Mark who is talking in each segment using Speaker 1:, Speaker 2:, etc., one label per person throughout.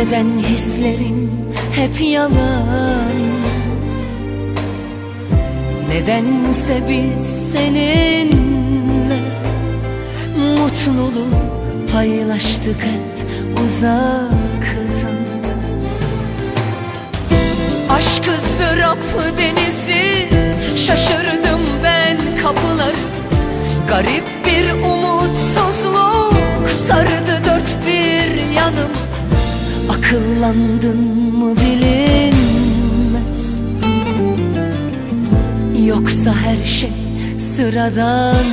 Speaker 1: Neden hislerin hep yalan? Nedense biz seninle Mutluluğu paylaştık hep uzaktan. Aşk ızdırap denizi Şaşırdım ben kapılar Garip Akıllandın mı bilinmez. Yoksa her şey sıradan.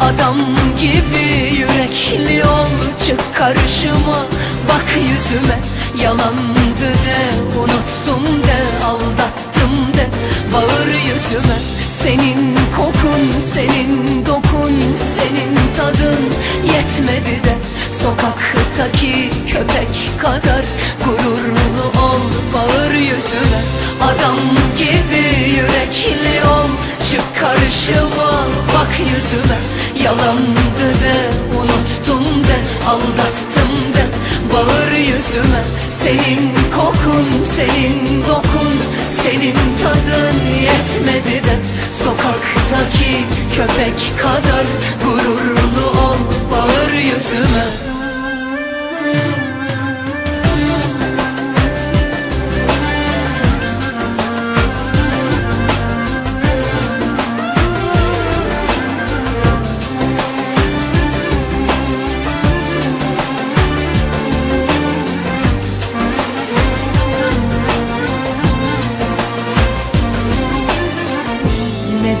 Speaker 1: Adam gibi yürekli ol Çık karşıma bak yüzüme Yalandı de unuttum de Aldattım de. Bağır yüzüme Senin kokun senin dokun Senin tadın yetmedi de Sokaktaki köpek kadar Gururlu ol bağır yüzüme. Adam gibi yürekli ol Çık karşıma bak yüzüme. Yalandı de unuttum de Aldattım de bağır yüzüme. Senin kokun senin dokun Senin tadın yetmedi de. Sokaktaki köpek kadar Gururlu ol bağır yüzüme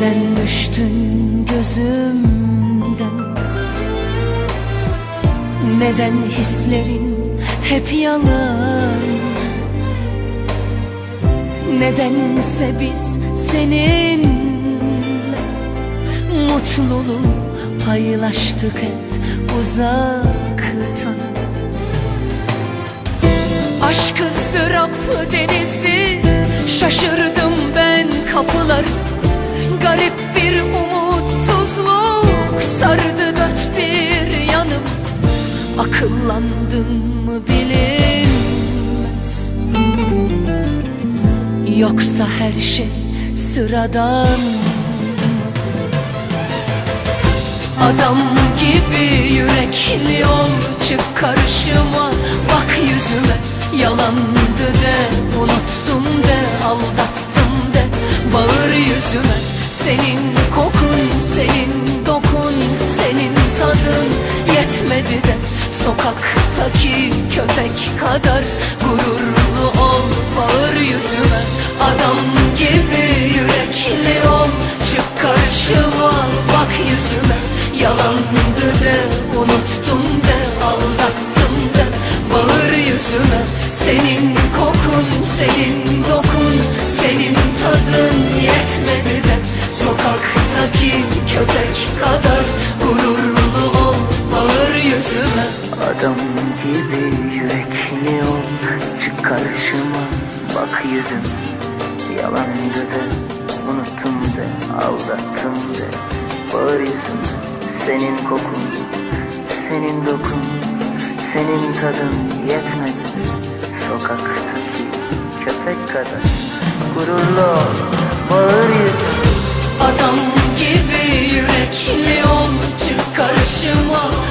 Speaker 1: Neden düştün gözümden? Neden hislerin hep yalan? Nedense biz seninle Mutluluğu paylaştık hep uzaktan. Aşk ızdırap denizi Şaşırdım Akıllandın mı bilinmez. Yoksa her şey sıradan. Adam gibi yürekli ol Çık karşıma. Bak yüzüme Yalandı de unuttum de Aldattım de. Bağır yüzüme Senin kokun senin dokun Senin tadın yetmedi de Sokaktaki köpek kadar Gururlu ol bağır yüzüme. Adam gibi yürekli ol Çık karşıma bak yüzüme. Yalandı de unuttum de Aldattım de. Bağır yüzüme Senin kokun senin dokun Senin tadın yetmedi de. Sokaktaki köpek kadar
Speaker 2: Adam gibi yürekli ol Çık karşıma bak yüzüm. Yalandı da unuttum de Aldattım de Bağır yüzüm Senin kokun Senin dokun Senin tadın yetmedi. Sokaktaki köpek kadar Gururlu ol Bağır yüzüm.
Speaker 1: Adam gibi yürekli ol Çık karşıma